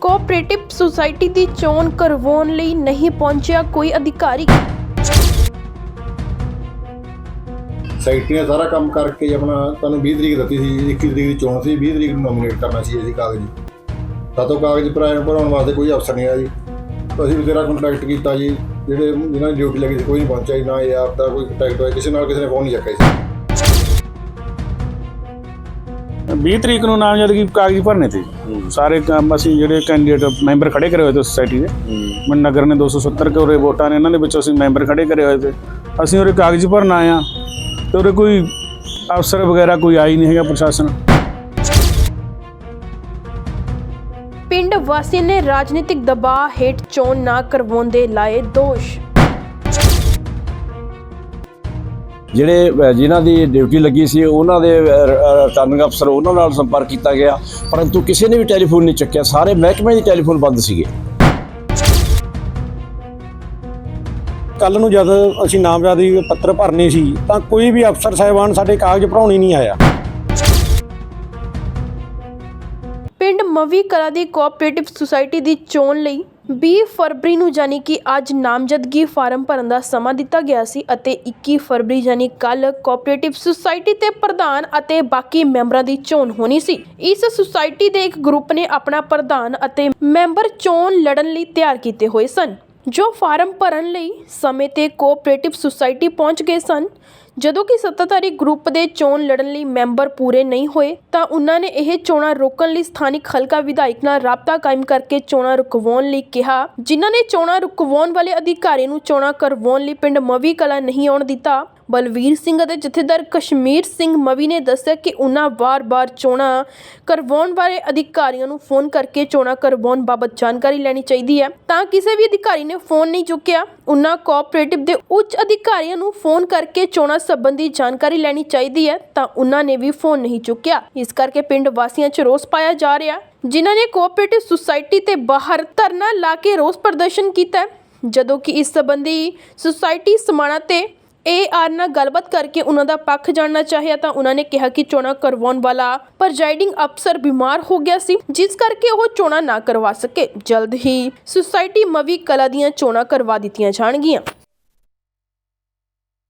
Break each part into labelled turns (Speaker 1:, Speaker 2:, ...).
Speaker 1: Cooperative society ਦੀ ਚੋਣ ਕਰਵਾਉਣ ਲਈ ਨਹੀਂ ਪਹੁੰਚਿਆ ਕੋਈ ਅਧਿਕਾਰੀ।
Speaker 2: ਸੈਕਟਰੀ ਨੇ ਸਾਰਾ ਕੰਮ ਕਰਕੇ ਆਪਣਾ ਤੁਹਾਨੂੰ 20 ਤਰੀਕ ਦਿੱਤੀ ਸੀ 21 ਤਰੀਕ ਦੀ ਚੋਣ ਸੀ 20 ਤਰੀਕ ਨੂੰ ਨੋਮੀਨੇਟ ਕਰਨਾ ਸੀ ਅਸੀਂ ਕਾਗਜ਼। ਸਾਤੋਂ ਕਾਗਜ਼ ਭਰਾਉਣ ਭਰਾਉਣ ਵਾਸਤੇ ਕੋਈ ਅਫਸਰ ਨਹੀਂ ਆਇਆ ਜੀ। ਅਸੀਂ ਬਥੇਰਾ ਕੰਟੈਕਟ ਕੀਤਾ ਜੀ, ਜਿਹੜੇ ਜਿਨ੍ਹਾਂ ਦੀ ਡਿਊਟੀ ਲੱਗੀ ਸੀ, ਕੋਈ ਨਹੀਂ ਪਹੁੰਚਿਆ ਜੀ, ਨਾ ਇਹ ਆਪ ਦਾ ਕੋਈ ਕੰਟੈਕਟ ਹੋਇਆ, ਕਿਸੇ ਨਾਲ ਕਿਸੇ ਨੇ ਫੋਨ ਨਹੀਂ ਚੱਕਿਆ ਸੀ
Speaker 3: 20 ਤਰੀਕ ਨੂੰ ਨਾਮਜ਼ਦਗੀ ਕਾਗਜ਼ ਭਰਨੇ ਤੇ। ਸਾਰੇ ਕੰਮ ਅਸੀਂ ਜਿਹੜੇ ਕੈਂਡੀਡੇਟ ਮੈਂਬਰ ਖੜੇ ਕਰੇ ਹੋਏ ਤੇ ਸੋਸਾਇਟੀ ਦੇ। ਮਨ ਨਗਰ ਨੇ 270 ਕੇ ਉਰੇ ਵੋਟਾਂ ਨੇ ਇਹਨਾਂ ਦੇ ਵਿੱਚ ਅਸੀਂ ਮੈਂਬਰ ਖੜੇ ਕਰੇ ਹੋਏ ਤੇ। ਅਸੀਂ ਉਰੇ ਕਾਗਜ਼ ਭਰਨ ਆਏ ਆ ਤੇ ਉਰੇ ਕੋਈ ਅਫਸਰ ਵਗੈਰਾ ਕੋਈ ਆਈ ਨਹੀਂ ਹੈਗਾ ਪ੍ਰਸ਼ਾਸਨ।
Speaker 1: ਪਿੰਡ ਵਾਸੀ ਨੇ ਰਾਜਨੀਤਿਕ ਦਬਾਅ ਹੇਠ ਚੋਣ ਨਾ ਕਰਵਾਉਣ ਦੇ ਲਾਏ ਦੋਸ਼।
Speaker 4: ਜਿਹੜੇ ਜਿਨ੍ਹਾਂ ਦੀ ਡਿਊਟੀ ਲੱਗੀ ਸੀ ਉਹਨਾਂ ਦੇ ਰਿਟਰਨਿੰਗ ਅਫਸਰ ਉਹਨਾਂ ਨਾਲ ਸੰਪਰਕ ਕੀਤਾ ਗਿਆ। ਪਰੰਤੂ ਕਿਸੇ ਨੇ ਵੀ ਟੈਲੀਫੋਨ ਨਹੀਂ ਚੱਕਿਆ। ਸਾਰੇ ਮਹਿਕਮੇ ਦੇ ਟੈਲੀਫੋਨ ਬੰਦ ਸੀਗੇ।
Speaker 5: ਕੱਲ ਨੂੰ ਜਦ ਅਸੀਂ ਨਾਮਜ਼ਦਗੀ ਪੱਤਰ ਭਰਨੇ ਸੀ ਤਾਂ ਕੋਈ ਵੀ ਅਫਸਰ ਸਾਹਿਬਾਨ ਸਾਡੇ ਕਾਗਜ਼ ਭਰਾਉਣ ਹੀ ਨਹੀਂ ਆਇਆ।
Speaker 1: ਪਿੰਡ ਮਵੀ ਕਲਾ ਦੀ ਕੋਆਪਰੇਟਿਵ ਸੁਸਾਇਟੀ ਦੀ ਚੋਣ ਲਈ ਵੀਹ ਫਰਵਰੀ ਨੂੰ ਯਾਨੀ ਕਿ ਅੱਜ ਨਾਮਜ਼ਦਗੀ ਫਾਰਮ ਭਰਨ ਦਾ ਸਮਾਂ ਦਿੱਤਾ ਗਿਆ ਸੀ ਅਤੇ 21 ਫਰਵਰੀ ਯਾਨੀ ਕੱਲ ਕੋਆਪਰੇਟਿਵ ਸੁਸਾਇਟੀ ਤੇ ਪ੍ਰਧਾਨ ਅਤੇ ਬਾਕੀ ਮੈਂਬਰਾਂ ਦੀ ਚੋਣ ਹੋਣੀ ਸੀ। ਇਸ ਸੁਸਾਇਟੀ ਦੇ ਇੱਕ ਗਰੁੱਪ ਨੇ ਆਪਣਾ ਪ੍ਰਧਾਨ ਅਤੇ ਮੈਂਬਰ ਚੋਣ ਲੜਨ ਲਈ ਤਿਆਰ ਕੀਤੇ ਹੋਏ ਸਨ। ਜੋ ਫਾਰਮ ਭਰਨ ਲਈ ਸਮੇਂ ਤੇ ਕੋਆਪਰੇਟਿਵ ਸੁਸਾਇਟੀ ਪਹੁੰਚ ਗਏ ਸਨ। ਜਦੋਂ ਕਿ ਸੱਤਾਧਾਰੀ ਗਰੁੱਪ ਦੇ ਚੋਣ ਲੜਨ ਲਈ ਮੈਂਬਰ ਪੂਰੇ ਨਹੀਂ ਹੋਏ, ਤਾਂ ਉਹਨਾਂ ਨੇ ਇਹ ਚੋਣਾਂ ਰੋਕਣ ਲਈ ਸਥਾਨਿਕ ਹਲਕਾ ਵਿਧਾਇਕ ਨਾਲ ਰਾਬਤਾ ਕਾਇਮ ਕਰਕੇ ਚੋਣਾਂ ਰੁਕਵਾਉਣ ਲਈ ਕਿਹਾ। ਜਿਨ੍ਹਾਂ ਨੇ ਚੋਣਾਂ ਰੁਕਵਾਉਣ ਵਾਲੇ ਅਧਿਕਾਰੀ ਨੂੰ ਚੋਣਾਂ ਕਰਵਾਉਣ ਲਈ ਪਿੰਡ ਮਵੀ ਕਲਾ ਨਹੀਂ ਆਉਣ ਦਿੱਤਾ ਬਲਵੀਰ ਸਿੰਘ ਅਤੇ ਜਥੇਦਾਰ ਕਸ਼ਮੀਰ ਸਿੰਘ ਮਵੀ ਨੇ ਦੱਸਿਆ ਕਿ ਉਨ੍ਹਾਂ ਵਾਰ-ਵਾਰ ਚੋਣਾਂ ਕਰਵਾਉਣ ਵਾਲੇ ਅਧਿਕਾਰੀਆਂ ਨੂੰ ਫੋਨ ਕਰਕੇ ਚੋਣਾਂ ਕਰਵਾਉਣ ਬਾਬਤ ਜਾਣਕਾਰੀ ਲੈਣੀ ਚਾਹੀਦੀ ਹੈ। ਤਾਂ ਕਿਸੇ ਵੀ ਅਧਿਕਾਰੀ ਨੇ ਫੋਨ ਨਹੀਂ ਚੁੱਕਿਆ, ਉਹਨਾਂ ਕੋਆਪਰੇਟਿਵ ਦੇ ਉੱਚ ਅਧਿਕਾਰੀਆਂ ਨੂੰ ਫੋਨ ਕਰਕੇ ਚੋਣਾਂ ਸੰਬੰਧੀ ਜਾਣਕਾਰੀ ਲੈਣੀ ਚਾਹੀਦੀ ਹੈ, ਤਾਂ ਉਹਨਾਂ ਨੇ ਵੀ ਫੋਨ ਨਹੀਂ ਚੁੱਕਿਆ। ਇਸ ਕਰਕੇ ਪਿੰਡ ਵਾਸੀਆਂ 'ਚ ਰੋਸ ਪਾਇਆ ਜਾ ਰਿਹਾ ਜਿਨ੍ਹਾਂ ਨੇ ਕੋਆਪਰੇਟਿਵ ਸੁਸਾਇਟੀ ਤੇ ਬਾਹਰ ਧਰਨਾ ਲਾ ਕੇ ਰੋਸ ਪ੍ਰਦਰਸ਼ਨ ਕੀਤਾ ਜਦੋਂ ਕਿ ਇਸ ਸੰਬੰਧੀ ਸੁਸਾਇਟੀ ਸਮਾਣਾ ਤੇ ਏਆਰ ਨਾਲ ਗੱਲਬਾਤ ਕਰਕੇ ਉਹਨਾਂ ਦਾ ਪੱਖ ਜਾਣਨਾ ਚਾਹਿਆ ਤਾਂ ਉਹਨਾਂ ਨੇ ਕਿਹਾ ਕਿ ਚੋਣਾਂ ਕਰਵਾਉਣ ਵਾਲਾ ਪ੍ਰੈਜ਼ਾਈਡਿੰਗ ਅਫਸਰ ਬਿਮਾਰ ਹੋ ਗਿਆ ਸੀ ਜਿਸ ਕਰਕੇ ਉਹ ਚੋਣਾਂ ਨਾ ਕਰਵਾ ਸਕੇ। ਜਲਦ ਹੀ ਸੁਸਾਇਟੀ ਮਵੀ ਕਲਾ ਦੀਆਂ ਚੋਣਾਂ ਕਰਵਾ ਦਿੱਤੀਆਂ ਜਾਣਗੀਆਂ।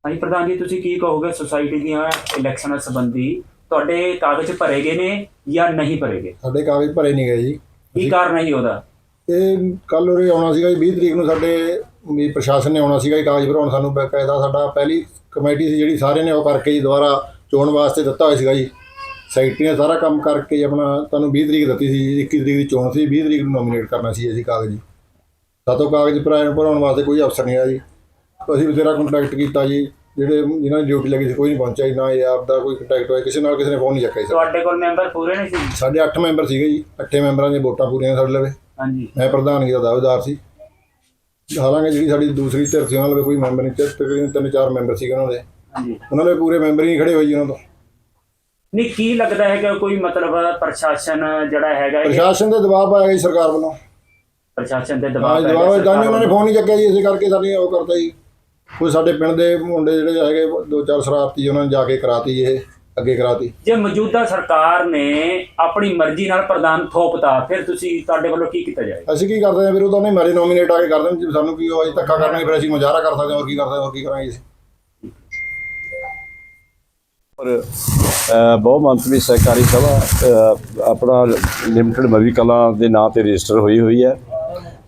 Speaker 6: ਹਾਂਜੀ ਪ੍ਰਧਾਨ ਜੀ ਤੁਸੀਂ ਕੀ ਕਹੋਗੇ ਸੁਸਾਇਟੀ ਦੀਆਂ ਇਲੈਕਸ਼ਨਾਂ ਸੰਬੰਧੀ? ਤੁਹਾਡੇ ਕਾਗਜ਼ ਭਰੇ ਗਏ ਨੇ ਜਾਂ ਨਹੀਂ ਭਰੇ ਗਏ?
Speaker 2: ਸਾਡੇ ਕਾਗਜ਼ ਭਰੇ ਨਹੀਂ ਗਏ ਜੀ।
Speaker 6: ਕੀ ਕਾਰਨ ਹੈ ਜੀ ਉਹਦਾ?
Speaker 2: ਇਹ ਕੱਲ ਉਰੇ ਆਉਣਾ ਸੀਗਾ ਜੀ 20 ਤਰੀਕ ਨੂੰ ਸਾਡੇ ਵੀ ਪ੍ਰਸ਼ਾਸਨ ਨੇ ਆਉਣਾ ਸੀਗਾ ਜੀ ਕਾਗਜ਼ ਭਰਾਉਣ ਸਾਨੂੰ ਬਕਾਇਦਾ ਸਾਡਾ ਪਹਿਲੀ ਕਮੇਟੀ ਸੀ ਜਿਹੜੀ ਸਾਰਿਆਂ ਨੇ ਉਹ ਕਰਕੇ ਜੀ ਦੁਬਾਰਾ ਚੋਣ ਵਾਸਤੇ ਦਿੱਤਾ ਹੋਇਆ ਸੀਗਾ ਜੀ। ਸੈਕਟਰੀ ਨੇ ਸਾਰਾ ਕੰਮ ਕਰਕੇ ਜੀ ਆਪਣਾ ਤੁਹਾਨੂੰ 20 ਤਰੀਕ ਦਿੱਤੀ ਸੀ 21 ਤਰੀਕ ਦੀ ਚੋਣ ਸੀ 20 ਤਰੀਕ ਨੂੰ ਨੋਮੀਨੇਟ ਕਰਨਾ ਸੀ ਅਸੀਂ ਕਾਗਜ਼ ਸਾਤੋਂ ਕਾਗਜ਼ ਭਰਾਉਣ ਭਰਾਉਣ ਵਾਸਤੇ ਕੋਈ ਅਫਸਰ ਨਹੀਂ ਆਇਆ ਜੀ। ਅਸੀਂ ਬਥੇਰਾ ਕੰਟੈਕਟ ਕੀਤਾ ਜੀ ਜਿਹੜੇ ਜਿਨ੍ਹਾਂ ਦੀ ਡਿਊਟੀ ਲੱਗੀ ਸੀ ਕੋਈ ਨਹੀਂ ਪਹੁੰਚਿਆ ਜੀ ਨਾ ਇਹ ਆਪ ਦਾ ਕੋਈ ਕੰਟੈਕਟ ਹੋਇਆ ਕਿਸੇ ਨਾਲ ਕਿਸੇ ਨੇ ਫੋਨ ਨਹੀਂ ਚੱਕਿਆ ਜੀ।
Speaker 6: ਤੁਹਾਡੇ ਕੋਲ ਮੈਂਬਰ ਪੂਰੇ ਨਹੀਂ ਸੀ?
Speaker 2: ਸਾਡੇ 8 ਮੈਂਬਰ ਸੀਗੇ ਜੀ 8 ਮੈਂਬਰਾਂ ਦੀਆਂ ਵੋਟਾਂ ਪੂਰੀਆਂ ਸਾਡੇ ਲਵੇ।
Speaker 6: ਹਾਂਜੀ।
Speaker 2: ਮੈਂ ਪ੍ਰਧਾਨਗੀ ਦਾ ਦਾਅਵੇਦਾਰ ਸੀ। ਹਾਲਾਂਕਿ ਜਿਹੜੀ ਸਾਡੀ ਦੂਸਰੀ ਧਿਰ ਸੀ ਉਹਨਾਂ ਲਵੇ ਕੋਈ ਮੈਂਬਰ ਨਹੀਂ ਤੇ ਤਕਰੀਬਨ ਤਿੰਨ ਚਾਰ ਮੈਂਬਰ ਸੀਗੇ ਉਹਨਾਂ ਦੇ।
Speaker 6: ਹਾਂਜੀ।
Speaker 2: ਉਹਨਾਂ ਦੇ ਪੂਰੇ ਮੈਂਬਰ ਹੀ ਨਹੀਂ ਖੜੇ ਹੋਏ ਜੀ ਉਹਨਾਂ ਤੋਂ।
Speaker 6: ਨਹੀਂ ਕੀ ਲੱਗਦਾ ਹੈ ਕਿ ਕੋਈ ਮਤਲਬ ਪ੍ਰਸ਼ਾਸਨ ਜਿਹੜਾ ਹੈਗਾ ਇਹ
Speaker 2: ਪ੍ਰਸ਼ਾਸਨ ਦੇ ਦਬਾਅ ਪਾਇਆ ਜੀ ਸਰਕਾਰ ਵੱਲੋਂ।
Speaker 6: ਪ੍ਰਸ਼ਾਸਨ ਤੇ
Speaker 2: ਹਾਂ
Speaker 6: ਦਬਾਅ
Speaker 2: ਜੀ,
Speaker 6: ਪੈ
Speaker 2: ਦਬਾਅ
Speaker 6: ਗਿਆ
Speaker 2: ਇਦਾਂ ਨਹੀਂ ਉਹਨਾਂ ਨੇ ਫੋਨ ਨਹੀਂ ਚੱਕਿਆ ਜੀ ਇਸੇ ਕਰਕੇ ਸਾਡੀ ਉਹ ਕਰਤਾ ਜੀ। ਕੋਈ ਸਾਡੇ ਪਿੰਡ ਦੇ ਮੁੰਡੇ ਜਿਹੜੇ ਹੈਗੇ ਦੋ ਚਾਰ ਸ਼ਰਾਰਤੀ ਉਹਨਾਂ ਨੇ ਜਾ ਕੇ ਕਰਾਤੀ ਇਹ। ਅੱਗੇ ਕਰਾਤੀ।
Speaker 6: ਜੇ ਮੌਜੂਦਾ ਸਰਕਾਰ ਨੇ ਆਪਣੀ ਮਰਜ਼ੀ ਨਾਲ ਪ੍ਰਧਾਨ ਥੋਪਤਾ ਫਿਰ ਤੁਸੀਂ ਤੁਹਾਡੇ ਵੱਲੋਂ ਕੀ ਕੀਤਾ ਜਾਏ?
Speaker 2: ਅਸੀਂ ਕੀ ਕਰਦੇ ਆ ਫਿਰ ਉਹ ਤਾਂ ਨਹੀਂ ਮਾਰੇ ਨੋਮੀਨੇਟ ਆ ਕੇ ਕਰ ਦੇਣ ਸਾਨੂੰ ਕੀ ਉਹ ਅਜੇ ਧੱਕਾ ਕਰਨਗੇ ਫਿਰ ਅਸੀਂ ਮੁਜ਼ਾਹਰਾ ਕਰ ਸਕਦੇ ਹਾਂ ਹੋਰ ਕੀ ਕਰ ਸਕਦੇ ਹਾਂ ਹੋਰ ਕੀ ਕਰਾਂਗੇ ਜੀ
Speaker 4: ਪਰ ਅ, ਬਹੁ ਮੰਤਰੀ ਸਹਿਕਾਰੀ ਸਭਾ ਆਪਣਾ ਲਿਮਟਿਡ ਮਵੀ ਕਲਾਂ ਦੇ ਨਾਂ ਤੇ ਰਜਿਸਟਰ ਹੋਈ ਹੋਈ ਹੈ।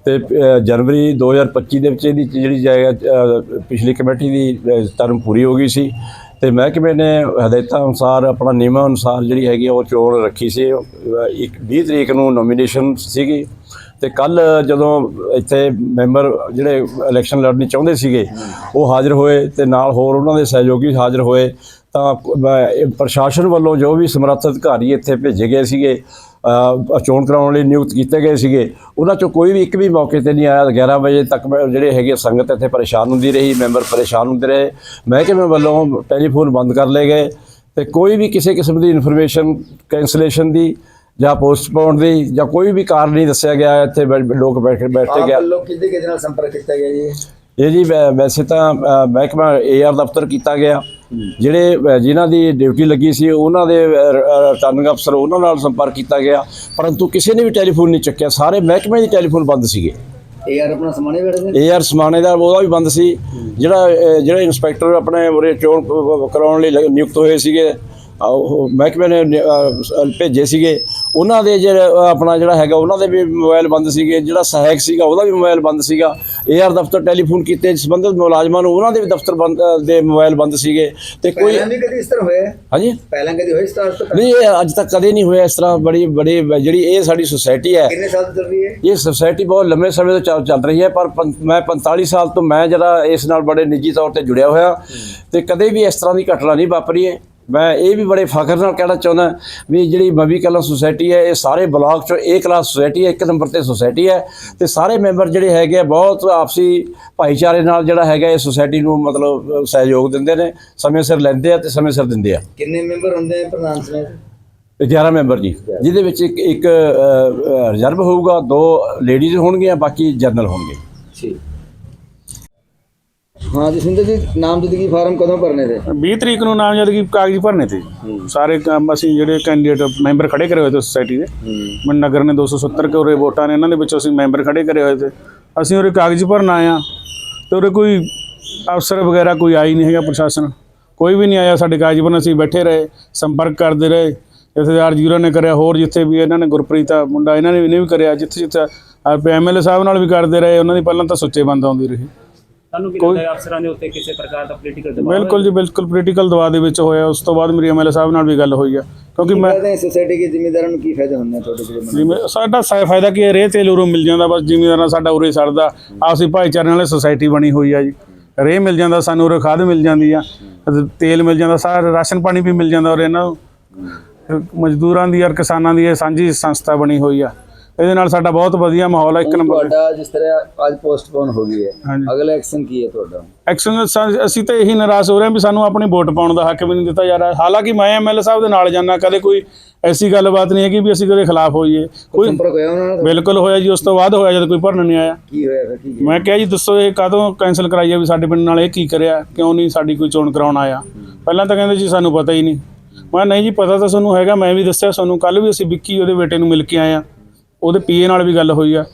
Speaker 4: ਤੇ ਜਨਵਰੀ 2025 ਦੇ ਵਿੱਚ ਇਹਦੀ ਜਿਹੜੀ ਜਾਏਗਾ ਪਿਛਲੀ ਕਮੇਟੀ ਦੀ ਟਰਮ ਪੂਰੀ ਹੋ ਗਈ ਸੀ। ਤੇ ਮਹਿਕਮੇ ਨੇ ਹਦਾਇਤਾਂ ਅਨੁਸਾਰ, ਆਪਣਾ ਨਿਯਮਾਂ ਅਨੁਸਾਰ ਜਿਹੜੀ ਹੈਗੀ ਆ, ਉਹ ਚੋਣ ਰੱਖੀ ਸੀ। ਇੱਕ 20 ਤਰੀਕ ਨੂੰ ਨੋਮੀਨੇਸ਼ਨ ਸੀਗੀ ਤੇ ਕੱਲ ਜਦੋਂ ਇੱਥੇ ਮੈਂਬਰ ਜਿਹੜੇ ਇਲੈਕਸ਼ਨ ਲੜਨੀ ਚਾਹੁੰਦੇ ਸੀਗੇ, ਉਹ ਹਾਜ਼ਰ ਹੋਏ ਤੇ ਨਾਲ ਹੋਰ ਉਹਨਾਂ ਦੇ ਸਹਿਯੋਗੀ ਹਾਜ਼ਰ ਹੋਏ। ਤਾਂ ਪ੍ਰਸ਼ਾਸਨ ਵੱਲੋਂ ਜੋ ਵੀ ਸਮਰੱਥ ਅਧਿਕਾਰੀ ਇੱਥੇ ਭੇਜੇ ਗਏ ਸੀਗੇ ਚੋਣ ਕਰਾਉਣ ਲਈ ਨਿਯੁਕਤ ਕੀਤੇ ਗਏ ਸੀਗੇ। ਉਹਨਾਂ ਚੋਂ ਕੋਈ ਵੀ ਇੱਕ ਵੀ ਮੌਕੇ ਤੇ ਨਹੀਂ ਆਇਆ। 11 ਵਜੇ ਤੱਕ ਜਿਹੜੇ ਹੈਗੇ ਸੰਗਤ ਇੱਥੇ ਪਰੇਸ਼ਾਨ ਹੁੰਦੀ ਰਹੀ ਮੈਂਬਰ ਪਰੇਸ਼ਾਨ ਹੁੰਦੇ ਰਹੇ। ਮਹਿਕਮੇ ਵੱਲੋਂ ਟੈਲੀਫੋਨ ਬੰਦ ਕਰ ਲਏ ਗਏ ਤੇ ਕੋਈ ਵੀ ਕਿਸੇ ਕਿਸਮ ਦੀ ਇਨਫੋਰਮੇਸ਼ਨ ਕੈਂਸਲੇਸ਼ਨ ਦੀ ਜਾਂ ਪੋਸਟਪੋਨ ਦੀ ਜਾਂ ਕੋਈ ਵੀ ਕਾਰਨ ਨਹੀਂ ਦੱਸਿਆ ਗਿਆ। ਇੱਥੇ ਲੋਕ ਬੈਠੇ ਬੈਠੇ
Speaker 7: ਆਪ
Speaker 4: ਗਿਆ।
Speaker 7: ਵੱਲੋਂ ਕਿਹਦੇ ਕਿਹਦੇ ਨਾਲ ਸੰਪਰਕ ਕੀਤਾ ਗਿਆ ਜੀ?
Speaker 4: ਇਹ ਜੀ ਵੈਸੇ ਤਾਂ ਮਹਿਕਮਾ ਏਆਰ ਦਫ਼ਤਰ ਕੀਤਾ ਗਿਆ। ਜਿਹੜੇ ਜਿਨ੍ਹਾਂ ਦੀ ਡਿਊਟੀ ਲੱਗੀ ਸੀ ਉਹਨਾਂ ਦੇ ਰਿਟਰਨਿੰਗ ਅਫਸਰ ਉਹਨਾਂ ਨਾਲ ਸੰਪਰਕ ਕੀਤਾ ਗਿਆ। ਪਰੰਤੂ ਕਿਸੇ ਨੇ ਵੀ ਟੈਲੀਫੋਨ ਨਹੀਂ ਚੱਕਿਆ। ਸਾਰੇ ਮਹਿਕਮੇ ਦੇ ਟੈਲੀਫੋਨ ਬੰਦ ਸੀਗੇ।
Speaker 7: ਯਾਰ ਆਪਣਾ ਸਮਾਨੇ ਬੈਠਦੇ
Speaker 4: ਏਆਰ ਸਮਾਣੇ ਦਾ ਉਹਦਾ ਵੀ ਬੰਦ ਸੀ। ਜਿਹੜਾ ਜਿਹੜੇ ਇੰਸਪੈਕਟਰ ਆਪਣੇ ਉਰੇ ਚੋਣ ਕਰਾਉਣ ਲਈ ਨਿਯੁਕਤ ਹੋਏ ਸੀਗੇ ਉਹ ਮਹਿਕਮੇ ਨੇ ਭੇਜੇ ਸੀਗੇ। ਉਹਨਾਂ ਦੇ ਜਿਹੜੇ ਆਪਣਾ ਜਿਹੜਾ ਹੈਗਾ ਉਹਨਾਂ ਦੇ ਵੀ ਮੋਬਾਈਲ ਬੰਦ ਸੀਗੇ ਜਿਹੜਾ ਸਹਾਇਕ ਸੀਗਾ ਉਹਦਾ ਵੀ ਮੋਬਾਈਲ ਬੰਦ ਸੀਗਾ। ਏਆਰ ਦਫ਼ਤਰ ਟੈਲੀਫੋਨ ਕੀਤੇ ਸੰਬੰਧਿਤ ਮੁਲਾਜ਼ਮਾਂ ਨੂੰ ਉਹਨਾਂ ਦੇ ਵੀ ਦਫ਼ਤਰ ਬੰਦ ਦੇ ਮੋਬਾਈਲ ਬੰਦ ਸੀਗੇ। ਤੇ ਕੋਈ
Speaker 7: ਪਹਿਲਾਂ ਵੀ ਕਦੀ ਇਸ ਤਰ੍ਹਾਂ ਹੋਇਆ?
Speaker 4: ਹਾਂਜੀ?
Speaker 7: ਪਹਿਲਾਂ ਕਦੀ ਹੋਇਆ ਇਸ ਤਰ੍ਹਾਂ
Speaker 4: ਨਹੀਂ ਇਹ ਅੱਜ ਤੱਕ ਕਦੇ ਨਹੀਂ ਹੋਇਆ ਇਸ ਤਰ੍ਹਾਂ ਬੜੀ ਬੜੀ ਜਿਹੜੀ ਇਹ ਸਾਡੀ ਸੁਸਾਇਟੀ ਹੈ।
Speaker 7: ਕਿੰਨੇ ਸਾਲ ਤੋਂ ਚੱਲ ਰਹੀ ਹੈ?
Speaker 4: ਇਹ ਸੁਸਾਇਟੀ ਬਹੁਤ ਲੰਮੇ ਸਮੇਂ ਤੋਂ ਚੱਲ ਚੱਲ ਰਹੀ ਹੈ ਪਰ ਮੈਂ 45 ਸਾਲ ਤੋਂ ਮੈਂ ਜਿਹੜਾ ਇਸ ਨਾਲ ਬੜੇ ਨਿੱਜੀ ਤੌਰ ਤੇ ਜੁੜਿਆ ਹੋਇਆ। ਤੇ ਕਦੇ ਵੀ ਇਸ ਤਰ੍ਹਾਂ ਦੀ ਘਟਨਾ ਨਹੀਂ ਵਾਪਰੀ ਹੈ। ਮੈਂ ਇਹ ਵੀ ਬੜੇ ਫਖਰ ਨਾਲ ਕਹਿਣਾ ਚਾਹੁੰਦਾ ਵੀ ਜਿਹੜੀ ਮਵੀ ਕਲਾ ਸੁਸਾਇਟੀ ਹੈ ਇਹ ਸਾਰੇ ਬਲਾਕ ਚੋਂ ਏ ਕਲਾਸ ਸੁਸਾਇਟੀ ਹੈ ਇੱਕ ਨੰਬਰ ਤੇ ਸੁਸਾਇਟੀ ਹੈ ਤੇ ਸਾਰੇ ਮੈਂਬਰ ਜਿਹੜੇ ਹੈਗੇ ਬਹੁਤ ਆਪਸੀ ਭਾਈਚਾਰੇ ਨਾਲ ਜਿਹੜਾ ਹੈਗਾ ਇਹ ਸੁਸਾਇਟੀ ਨੂੰ ਮਤਲਬ ਸਹਿਯੋਗ ਦਿੰਦੇ ਨੇ ਸਮੇਂ ਸਿਰ ਲੈਂਦੇ ਆ ਤੇ ਸਮੇਂ ਸਿਰ ਦਿੰਦੇ ਆ।
Speaker 7: ਕਿੰਨੇ ਮੈਂਬਰ ਹੁੰਦੇ ਆ ਪ੍ਰਧਾਨ ਸਮੇਤ
Speaker 4: 11 ਮੈਂਬਰ ਜੀ ਜਿਹਦੇ ਵਿੱਚ ਇੱਕ ਇੱਕ ਰਿਜ਼ਰਵ ਹੋਊਗਾ ਦੋ ਲੇਡੀਜ਼ ਹੋਣਗੀਆਂ ਬਾਕੀ ਜਨਰਲ ਹੋਣਗੇ।
Speaker 7: ਠੀਕ। ਹਾਂ ਜਸਿੰਦਰ ਜੀ ਨਾਮਜ਼ਦਗੀ ਫਾਰਮ ਕਦੋਂ ਭਰਨੇ ਤੇ?
Speaker 3: 20 ਤਰੀਕ ਨੂੰ ਨਾਮਜ਼ਦਗੀ ਕਾਗਜ਼ ਭਰਨੇ ਤੇ। ਸਾਰੇ ਕੰਮ ਅਸੀਂ ਜਿਹੜੇ ਕੈਂਡੀਡੇਟ ਮੈਂਬਰ ਖੜੇ ਕਰੇ ਹੋਏ ਤੇ ਸੁਸਾਇਟੀ ਦੇ। ਮਨ ਨਗਰ ਨੇ 270 ਕੇ ਉਰੇ ਵੋਟਾਂ ਨੇ ਇਹਨਾਂ ਦੇ ਵਿੱਚ ਅਸੀਂ ਮੈਂਬਰ ਖੜੇ ਕਰੇ ਹੋਏ ਤੇ। ਅਸੀਂ ਉਰੇ ਕਾਗਜ਼ ਭਰਨ ਆਏ ਆ ਤੇ ਉਰੇ ਕੋਈ ਅਫਸਰ ਵਗੈਰਾ ਕੋਈ ਆਈ ਨਹੀਂ ਹੈਗਾ ਪ੍ਰਸ਼ਾਸਨ। ਕੋਈ ਵੀ ਨਹੀਂ ਆਇਆ ਸਾਡੇ ਕਾਗਜ਼ ਭਰਨ ਅਸੀਂ ਬੈਠੇ ਰਹੇ ਸੰਪਰਕ ਕਰਦੇ ਰਹੇ। ਜਥੇਦਾਰ ਜੀਰਾ ਨੇ ਕਰਿਆ ਹੋਰ ਜਿੱਥੇ ਵੀ ਇਹਨਾਂ ਨੇ ਗੁਰਪ੍ਰੀਤ ਆ ਮੁੰਡਾ ਇਹਨਾਂ ਨੇ ਵੀ ਕਰਿਆ ਜਿੱਥੇ ਜਿੱਥੇ ਆਪੇ ਐਮਐਲਏ ਸਾਹਿਬ ਨਾਲ ਵੀ ਕਰਦੇ ਰਹੇ ਉਹਨਾਂ ਦੀ ਪਹਿਲਾਂ ਤਾਂ ਸੁੱਚੇ ਬੰਦ ਆਉਂਦੀ ਰਹੀ।
Speaker 6: ਤੁਹਾਨੂੰ ਕੀ ਲੱਗਦਾ ਹੈ ਅਫਸਰਾਂ ਦੇ ਉੱਤੇ ਕਿਸੇ ਪ੍ਰਕਾਰ ਦਾ ਪੋਲੀਟੀਕਲ ਦਬਾਅ ਹੈ?
Speaker 3: ਬਿਲਕੁਲ ਜੀ ਬਿਲਕੁਲ ਪੋਲੀਟੀਕਲ ਦਬਾਅ ਦੇ ਵਿੱਚ ਹੋਇਆ। ਉਸ ਤੋਂ ਬਾਅਦ ਮੇਰੀ ਐਮਐਲਏ ਸਾਹਿਬ ਨਾਲ ਵੀ ਗੱਲ ਹੋਈ ਆ ਕਿਉਂਕਿ ਮੈਂ
Speaker 7: ਕਹਿੰਦੇ ਸੋਸਾਇਟੀ ਦੇ ਜ਼ਿੰਮੇਦਾਰਾਂ ਨੂੰ ਕੀ ਫਾਇਦਾ ਹੁੰਦਾ ਤੁਹਾਡੇ?
Speaker 3: ਜਿਵੇਂ ਸਾਡਾ ਸਾ ਫਾਇਦਾ ਕੀ ਹੈ? ਰੇਹ ਤੇਲ ਉਰੋਂ ਮਿਲ ਜਾਂਦਾ ਬਸ ਜ਼ਿਮੀਦਾਰਾਂ ਸਾਡਾ ਉਰੇ ਸਰਦਾ ਆਪਸੀ ਭਾਈਚਾਰੇ ਨਾਲ ਸੁਸਾਇਟੀ ਬਣੀ ਹੋਈ ਆ ਜੀ। ਰੇਹ ਮਿਲ ਜਾਂਦਾ ਸਾਨੂੰ ਉਰੇ ਖਾਦ ਮਿਲ ਜਾਂਦੀ ਆ। ਤੇਲ ਮਿਲ ਜਾਂਦਾ ਸਾਰਾ ਰਾਸ਼ਨ ਪਾਣੀ ਵੀ ਮਿਲ ਜਾਂਦਾ ਉਰੇ ਇਹਨਾਂ ਮਜ਼ਦੂਰਾਂ ਦੀ ਔਰ ਕਿਸਾਨਾਂ ਦੀ ਇਹ ਸਾਂਝੀ ਸੰਸਥਾ ਬਣੀ ਹੋਈ ਆ। ਇਹਦੇ ਨਾਲ ਸਾਡਾ ਬਹੁਤ ਵਧੀਆ ਮਾਹੌਲ ਹੈ ਇੱਕ ਨੰਬਰ
Speaker 7: ਤੁਹਾਡਾ ਜਿਸ ਤਰ੍ਹਾਂ ਅੱਜ ਪੋਸਟਪੋਨ ਹੋ ਗਈ ਹੈ।
Speaker 3: ਹਾਂਜੀ।
Speaker 7: ਅਗਲਾ ਐਕਸ਼ਨ ਕੀ ਹੈ ਤੁਹਾਡਾ?
Speaker 3: ਐਕਸ਼ਨ ਸਾ- ਅਸੀਂ ਤਾਂ ਇਹੀ ਨਿਰਾਸ਼ ਹੋ ਰਹੇ ਹਾਂ ਵੀ ਸਾਨੂੰ ਆਪਣੀ ਵੋਟ ਪਾਉਣ ਦਾ ਹੱਕ ਵੀ ਨਹੀਂ ਦਿੱਤਾ ਜਾ ਰਿਹਾ। ਹਾਲਾਂਕਿ ਮੈਂ ਐਮਐਲਏ ਸਾਹਿਬ ਦੇ ਨਾਲ ਜਾਣਾ ਕਦੇ ਕੋਈ ਐਸੀ ਗੱਲਬਾਤ ਨਹੀਂ ਹੈਗੀ ਵੀ ਅਸੀਂ ਕਦੇ ਖਿਲਾਫ ਹੋਈਏ। ਕੋਈ
Speaker 7: ਸੰਪਰਕ ਹੋਇਆ ਉਹਨਾਂ ਨਾਲ
Speaker 3: ਬਿਲਕੁਲ ਹੋਇਆ ਜੀ ਉਸ ਤੋਂ ਬਾਅਦ ਹੋਇਆ ਜਦ ਕੋਈ ਭਰਨ ਨਹੀਂ ਆਇਆ।
Speaker 7: ਕੀ ਹੋਇਆ ਫਿਰ ਕੀ
Speaker 3: ਮੈਂ ਕਿਹਾ? ਜੀ ਦੱਸੋ ਇਹ ਕਦੋਂ ਕੈਨਸਲ ਕਰਾਈ ਆ ਵੀ ਸਾਡੇ ਪਿੰਡ ਨਾਲ ਇਹ ਕੀ ਕਰਿਆ? ਕਿਉਂ ਨਹੀਂ ਸਾਡੀ ਕੋਈ ਚੋਣ ਕਰਾਉਣ ਆਇਆ? ਪਹਿਲਾਂ ਤਾਂ ਕਹਿੰਦੇ ਜੀ ਸਾਨੂੰ ਪਤਾ ਹੀ ਨਹੀਂ। ਮੈਂ ਕਿਹਾ ਨਹੀਂ ਜੀ ਪਤਾ ਤਾਂ ਤੁਹਾਨੂੰ ਹੈਗਾ ਮੈਂ ਵੀ ਦੱਸਿਆ ਤੁਹਾਨੂੰ ਕੱਲ ਵੀ ਅਸੀਂ ਵਿੱਕੀ ਉਹਦੇ ਬੇਟੇ ਨੂੰ ਮਿਲ ਕੇ ਆਏ ਆ ਉਹਦੇ ਪੀਏ ਨਾਲ ਵੀ ਗੱਲ ਹੋਈ ਆ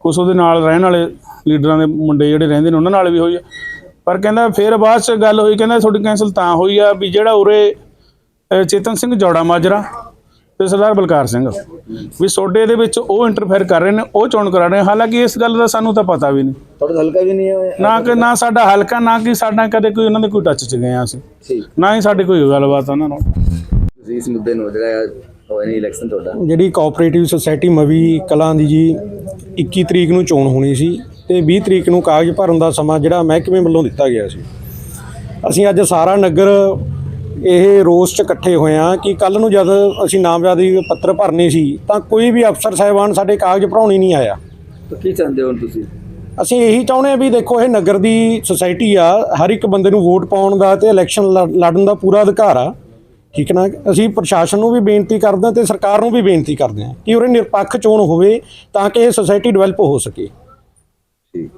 Speaker 3: ਕੁਛ ਉਹਦੇ ਨਾਲ ਰਹਿਣ ਵਾਲੇ ਲੀਡਰਾਂ ਦੇ ਮੁੰਡੇ ਜਿਹੜੇ ਰਹਿੰਦੇ ਨੇ ਉਹਨਾਂ ਨਾਲ ਵੀ ਹੋਈ ਆ। ਪਰ ਕਹਿੰਦਾ ਫਿਰ ਬਾਅਦ ਚ ਗੱਲ ਹੋਈ ਕਹਿੰਦਾ ਤੁਹਾਡੀ ਕੈਨਸਲ ਤਾਂ ਹੋਈ ਆ ਵੀ ਜਿਹੜਾ ਉਰੇ ਚੇਤਨ ਸਿੰਘ ਜੌੜਾ ਮਾਜਰਾ ਤੇ ਸਰਦਾਰ ਬਲਕਾਰ ਸਿੰਘ ਵੀ ਸੋਡੇ ਦੇ ਵਿੱਚ ਉਹ ਇੰਟਰਫੇਅਰ ਕਰ ਰਹੇ ਨੇ ਉਹ ਚੋਣ ਕਰਾ ਰਹੇ ਹਾਲਾਂਕਿ ਇਸ ਗੱਲ ਦਾ ਸਾਨੂੰ ਤਾਂ ਪਤਾ ਵੀ ਨਹੀਂ।
Speaker 7: ਤੁਹਾਡਾ ਹਲਕਾ ਵੀ ਨਹੀਂ ਹੋਇਆ।
Speaker 3: ਨਾ ਕਿ ਨਾ ਸਾਡਾ ਹਲਕਾ ਨਾ ਕਿ ਸਾਡਾ ਕਦੇ ਕੋਈ ਉਹਨਾਂ ਦੇ ਕੋਈ ਟੱਚ ਚ ਗਏ ਆ ਅਸੀਂ। ਨਾ ਹੀ ਸਾਡੀ ਕੋਈ ਗੱਲਬਾਤ ਉਹਨਾਂ ਨਾਲ।
Speaker 7: ਇਸ ਮੁੱਦੇ ਨੂੰ ਜਿਹੜਾ ਇਲੈਕਸ਼ਨ ਤੁਹਾਡਾ
Speaker 5: ਜਿਹੜੀ ਕੋਆਪਰੇਟਿਵ ਸੁਸਾਇਟੀ ਮਵੀ ਕਲਾਂ ਦੀ ਜੀ 21 ਤਰੀਕ ਨੂੰ ਚੋਣ ਹੋਣੀ ਸੀ ਤੇ 20 ਤਰੀਕ ਨੂੰ ਕਾਗਜ਼ ਭਰਨ ਦਾ ਸਮਾਂ ਜਿਹੜਾ ਮਹਿਕਮੇ ਵੱਲੋਂ ਦਿੱਤਾ ਗਿਆ ਸੀ। ਅਸੀਂ ਅੱਜ ਸਾਰਾ ਨਗਰ ਇਹ ਰੋਸ 'ਚ ਇਕੱਠੇ ਹੋਏ ਆ ਕਿ ਕੱਲ ਨੂੰ ਜਦ ਅਸੀਂ ਨਾਮਜ਼ਦਗੀ ਪੱਤਰ ਭਰਨੇ ਸੀ ਤਾਂ ਕੋਈ ਵੀ ਅਫਸਰ ਸਾਹਿਬਾਨ ਸਾਡੇ ਕਾਗਜ਼ ਭਰਾਉਣ ਨਹੀਂ ਆਇਆ।
Speaker 7: ਤਾਂ ਕੀ ਚਾਹੁੰਦੇ ਹੋ ਤੁਸੀਂ?
Speaker 5: ਅਸੀਂ ਇਹੀ ਚਾਹੁੰਦੇ ਆ ਵੀ ਦੇਖੋ ਇਹ ਨਗਰ ਦੀ ਸੁਸਾਇਟੀ ਆ ਹਰ ਇੱਕ ਬੰਦੇ ਨੂੰ ਵੋਟ ਪਾਉਣ ਦਾ ਤੇ ਇਲੈਕਸ਼ਨ ਲੜ- ਲੜਨ ਦਾ ਪੂਰਾ ਅਧਿਕਾਰ ਆ। ਠੀਕ ਨਾ? ਅਸੀਂ ਪ੍ਰਸ਼ਾਸਨ ਨੂੰ ਵੀ ਬੇਨਤੀ ਕਰਦੇ ਹਾਂ ਤੇ ਸਰਕਾਰ ਨੂੰ ਵੀ ਬੇਨਤੀ ਕਰਦੇ ਹਾਂ ਕਿ ਉਰੇ ਨਿਰਪੱਖ ਚੋਣ ਹੋਵੇ ਤਾਂ ਕਿ ਇਹ ਸੁਸਾਇਟੀ ਡਿਵੈਲਪ ਹੋ ਸਕੇ।
Speaker 7: ਠੀਕ